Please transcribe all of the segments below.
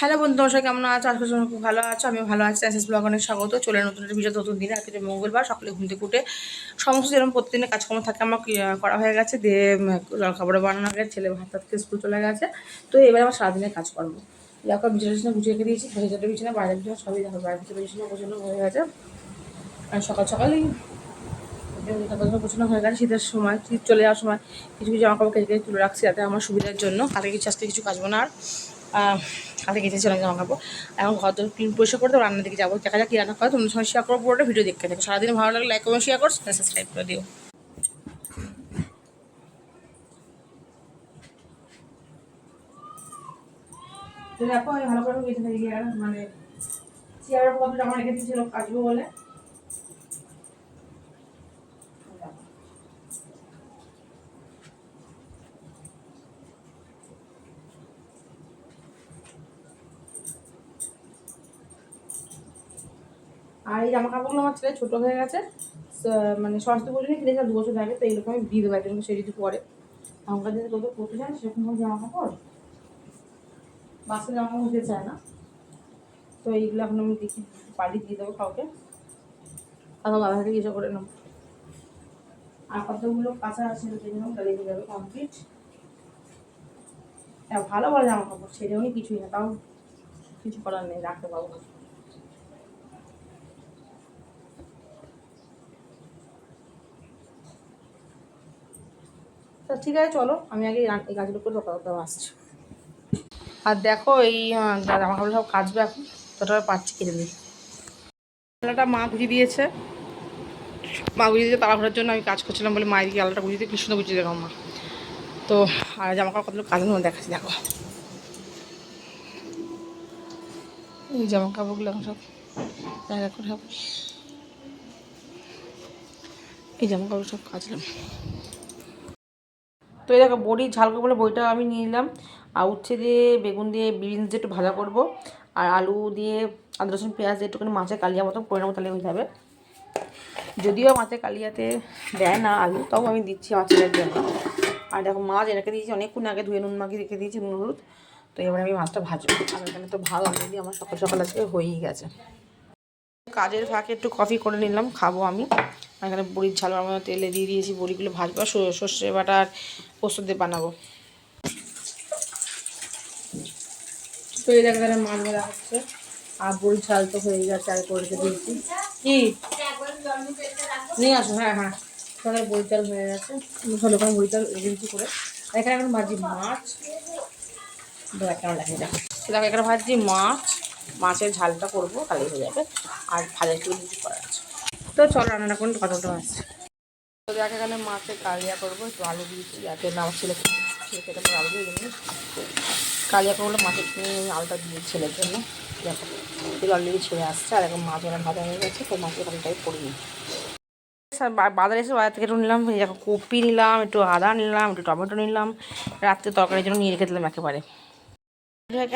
Hello বন্ধু, তোমার কেমন আছো? আজকে তোমরা খুব ভালো আছো। আমি ভালো আছি। এসএস ব্লগ অনেক স্বাগত। চলে নতুন একটা ভিডিও নতুন দিনে। আজকে মঙ্গলবার, সকালে ঘুম থেকে উঠে সমস্ত যেরকম প্রতিদিনের কাজকর্ম থাকে, আমার করা হয়ে গেছে। দিয়ে জল খাবার বানানো হয়ে ছেলে ভাত টাত স্কুল চলে গেছে। তো এবার আমার সারাদিনের কাজ করব দেখো বিছানা টিছানা গুছিয়ে রেখে দিয়েছি। ভেজাটা বিছানা, বাইরের বিছানা, সবই দেখো, বাইরের বিছানা বিছানা গোছানো হয়ে গেছে। আর সকাল সকালেই গোছানো হয়ে গেছে। শীতের সময়, শীত চলে যাওয়ার সময় কিছু কিছু জামা কাপড় কেটে তুলে রাখছি যাতে আমার সুবিধার জন্য। কালকে কিছু আজকে কিছু কাচবো না আর। কালকে কেটেছি অনেক জামা কাপড়। এখন ঘর তো ক্লিন পরিষ্কার করে দেবো, রান্নার দিকে যাব। দেখা যাক কি রান্না করে তোমাদের সঙ্গে শেয়ার করো পুরোটা ভিডিও দেখতে থাকো। সারাদিন ভালো লাগলে লাইক কমেন্ট শেয়ার করো সাবস্ক্রাইব করে দিও। দেখো ভালো করে আর মানে চেয়ারের পথ জামা রেখে দিয়েছিল, কাচবো বলে। আর এই জামা কাপড়গুলো আমার ছেলে ছোটো হয়ে গেছে মানে সরস্বতী পুজো নিয়ে কিনেছিলাম দু বছর আগে তো এইরকম আমি দিয়ে দেবো একজনকে সে যদি পরে। এখনকার দিনে কত পড়তে চায় সেরকম জামা কাপড় বাসে জামা কাপড় দিতে চায় না। তো এইগুলো এখন আমি দেখি, পাল্টি দিয়ে দেবো কাউকে। তারপর বাবা থেকে ইয়ে করে নেব। আর কতগুলো কাঁচা আছে নেব তাহলে হয়ে যাবে কমপ্লিট হ্যাঁ ভালো ভালো জামা কাপড় ছেড়েও নি কিছুই না, তাও কিছু করার নেই, রাখতে পাবো তো ঠিক আছে চলো। আমি আগে এই কাজগুলো করে সকাল আসছি। আর দেখো এই আহ, জামা কাপড় সব কাচবে এখন তোটা পাচ্ছি কেটে দিই আলাটা মা গুজিয়ে দিয়েছে। মা গুজিয়ে দিয়েছে তাড়াহুড়োর জন্য আমি কাজ করছিলাম বলে মায়ের দিকে আলাটা গুজিয়ে দিয়ে কি সুন্দর গুজিয়ে দেখো মা। তো আর জামা কাপড় কতগুলো কাজগুলো দেখাচ্ছি দেখো। এই জামা কাপড়গুলো এখন সব জায়গা করে এই জামা কাপড় সব কাচলাম। তো এই দেখো, বড়ি ঝাল করব বলে বইটা আমি নিয়ে নিলাম। আর উচ্ছে দিয়ে বেগুন দিয়ে বিনস দিয়ে একটু ভাজা করব। আর আলু দিয়ে আদা, রসুন, পেঁয়াজ দিয়ে একটুখানি মাছের কালিয়া মতো করে নেব, তাহলে হয়ে যাবে। যদিও মাছের কালিয়াতে দেয় না আলু তাও আমি দিচ্ছি আমার ছেলের জন্য। আর দেখো, মাছ রেখে দিয়েছি অনেকক্ষণ আগে, ধুয়ে নুন মাখিয়ে রেখে দিয়েছি নুন, হলুদ। তো এবার আমি মাছটা ভাজবো। আর এখানে তো ভালো অলরেডি আমার সকাল সকাল আজকে হয়েই গেছে। কাজের ফাঁকে একটু কফি করে নিলাম, খাব আমি। এখানে বড়ির ঝাল, আমার তেলে দিয়ে দিয়েছি বড়িগুলো ভাজবো। সর্ষে বাটা আর পোস্ত দিয়ে বানাবো। তো এই দেখা গেলে মাছ ভাজা হচ্ছে। আর বড়ির ঝাল তো হয়ে গেছে আর করে দিয়েছি। কি? নিয়ে আসো হ্যাঁ হ্যাঁ। তাহলে বড়ি হয়ে গেছে। ভালো করে রেখে দিচ্ছি করে এখানে এখন ভাজি মাছ। দেখ কেমন লাগে দেখো। দেখো এখানে ভাজি মাছ। মাছের ঝালটা করব তাহলেই হয়ে যাবে। আর ভাজা একটু করা আছে। তো চলো রান্নাটা করুন কতটা আসছে দেখ এখানে মাছের কালিয়া করব, একটু আলু দিয়েছি যাতে না, আমার ছেলে ছেলে খেতে পারে আলু দিয়ে জন্য কালিয়া করব মাছের আলুটা দিয়ে ছেলের জন্য। দেখো তেল অলরেডি ছেড়ে আসছে, আর এখন মাছ ওরা ভাজা হয়ে গেছে, তো মাছের কালিটাই করিনি বাজারে এসে বাজার থেকে একটু নিলাম দেখো কপি নিলাম, একটু আদা নিলাম, একটু টমেটো নিলাম, রাত্রে তরকারির জন্য নিয়ে রেখে দিলাম একেবারে।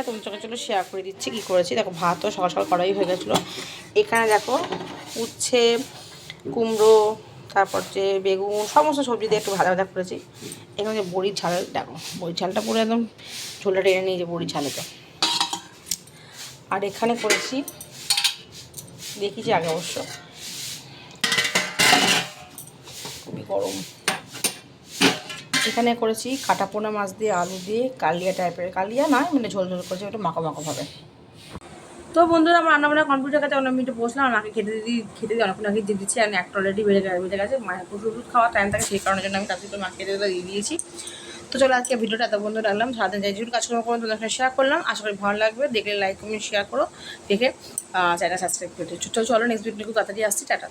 তোমার চোখে চলো শেয়ার করে দিচ্ছি কী করেছি। দেখো ভাতও সকাল সকাল করাই হয়ে গেছিল। এখানে দেখো, উচ্ছে, কুমড়ো তারপর যে বেগুন, সমস্ত সবজি দিয়ে একটু ভাজা ভাজা করেছি। এখানে যে বড়ির ঝাল, দেখো, বড়ির ঝালটা পুরো একদম ঝোলটা টেনে নিয়ে যে বড়ির ঝালেতে। আর এখানে করেছি দেখিছি আগে অবশ্য। খুবই গরম। এখানে করেছি কাটা পোনা মাছ দিয়ে, আলু দিয়ে, কালিয়া টাইপের কালিয়া নয় মানে ঝোল ঝোল করেছি ওটা মাখো মাখো ভাবে। তো বন্ধুরা, আমার রান্না বান্না কম্পিউটার কাছে অনেক মিনিটে বসলাম, আমাকে খেতে দিদি, খেতে দিই অনেকক্ষণ আগে দিয়ে দিচ্ছি আমি একটা অলরেডি বেড়ে গেছে বেড়ে গেছে। মায়ের প্রচুর ওষুধ খাওয়া টাইম থাকে সেই কারণের জন্য আমি তার জন্য মাকে খেতে দিয়ে দিয়েছি। তো চলো, আজকে ভিডিওটা এত বন্ধু রাখলাম। সারাদিন যাই যেগুলো কাজকর্ম করলাম তোমাদের সঙ্গে শেয়ার করলাম। আশা করি ভালো লাগবে। দেখলে লাইক কমেন্ট শেয়ার করো, দেখে চ্যানেল সাবস্ক্রাইব করে দিচ্ছি চলো নেক্সট ভিডিও তাড়াতাড়ি আসছি। টাটা।